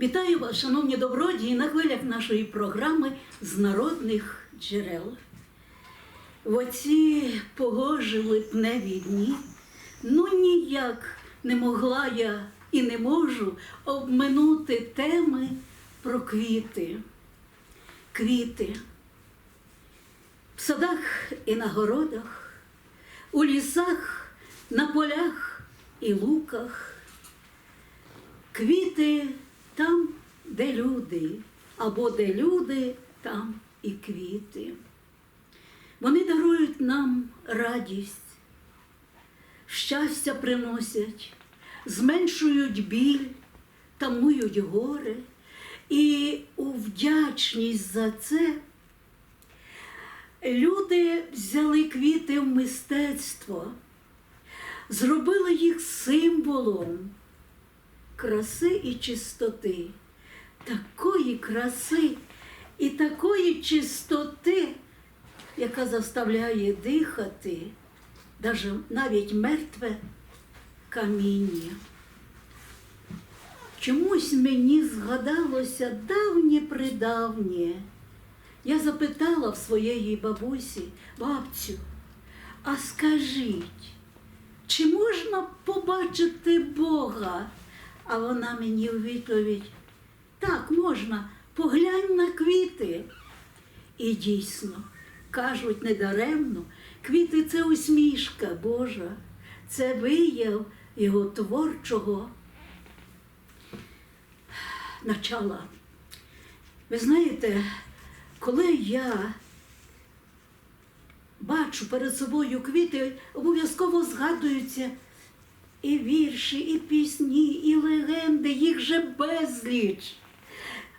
Вітаю вас, шановні добродії, на хвилях нашої програми з народних джерел. В оці погожі липневі дні ну ніяк не могла я і не можу обминути теми про квіти. Квіти в садах і на городах, у лісах, на полях і луках. Квіти там, де люди, або де люди, там і квіти. Вони дарують нам радість, щастя приносять, зменшують біль, тамують горе. І у вдячність за це люди взяли квіти в мистецтво, зробили їх символом краси і чистоти, такої краси і такої чистоти, яка заставляє дихати навіть мертве каміння. Чомусь мені згадалося давнє придавнє. Я запитала в своєї бабусі, бабцю, а скажіть, чи можна побачити Бога? А вона мені у відповідь, так, можна, поглянь на квіти. І дійсно, кажуть недаремно, квіти це усмішка Божа, це вияв його творчого начала. Ви знаєте, коли я бачу перед собою квіти, обов'язково згадуються і вірші, і пісні, і легенди, їх же безліч.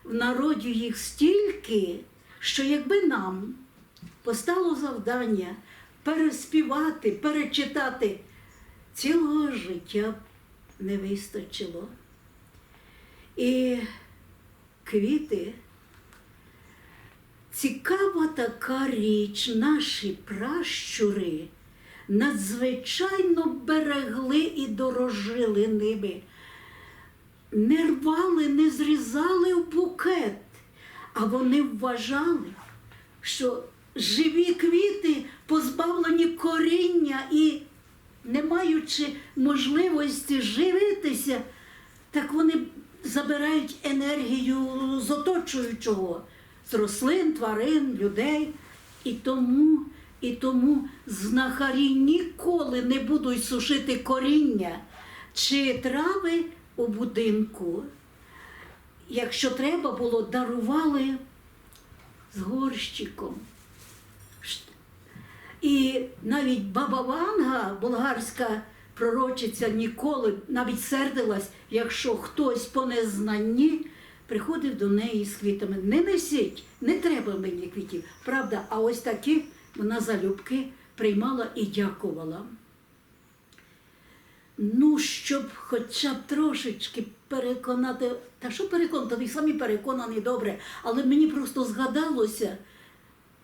В народі їх стільки, що якби нам постало завдання переспівати, перечитати, цілого життя не вистачило. І квіти цікава така річ, наші пращури надзвичайно берегли і дорожили ними. Не рвали, не зрізали в букет, а вони вважали, що живі квіти позбавлені коріння і, не маючи можливості живитися, так вони забирають енергію з оточуючого, з рослин, тварин, людей. І тому, і тому знахарі ніколи не будуть сушити коріння чи трави у будинку. Якщо треба було, дарували з горщиком. І навіть баба Ванга, болгарська пророчиця, ніколи навіть сердилась, якщо хтось по незнанні приходив до неї з квітами. Не несіть, не треба мені квітів. Правда, а ось такі вона залюбки приймала і дякувала. Ну, щоб хоча б трошечки переконати, та що переконати, ви самі переконані добре, але мені просто згадалося,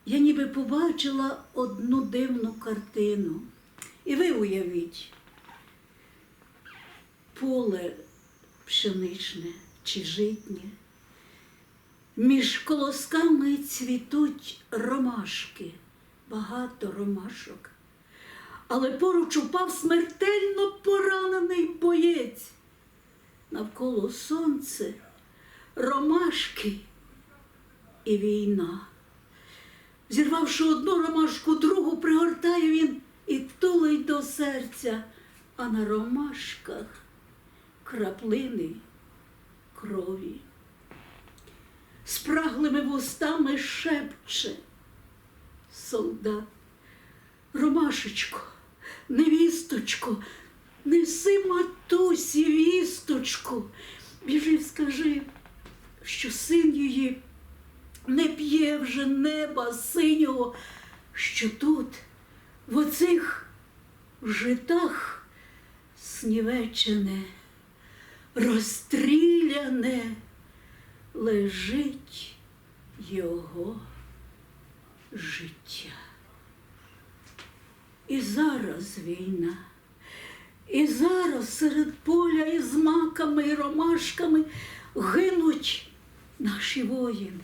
я ніби побачила одну дивну картину. І ви уявіть, поле пшеничне чи житнє, між колосками цвітуть ромашки, багато ромашок. Але поруч упав смертельно поранений боєць. Навколо сонце, ромашки і війна. Зірвавши одну ромашку, другу пригортає він і тулить до серця, а на ромашках краплини крові. Спраглими вустами шепче солдат. Ромашечко, невісточко, неси матусі вісточку. Біжи, скажи, що син її не п'є вже неба синього, що тут, в оцих житах снівечене, розстріляне, лежить його життя. І зараз війна, і зараз серед поля із маками і ромашками гинуть наші воїни.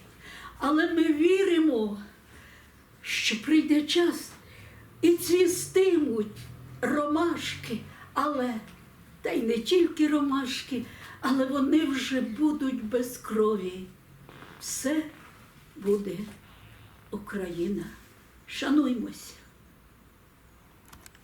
Але ми віримо, що прийде час і цвістимуть ромашки, але та й не тільки ромашки, але вони вже будуть без крові. Все буде Україна. Шануймося.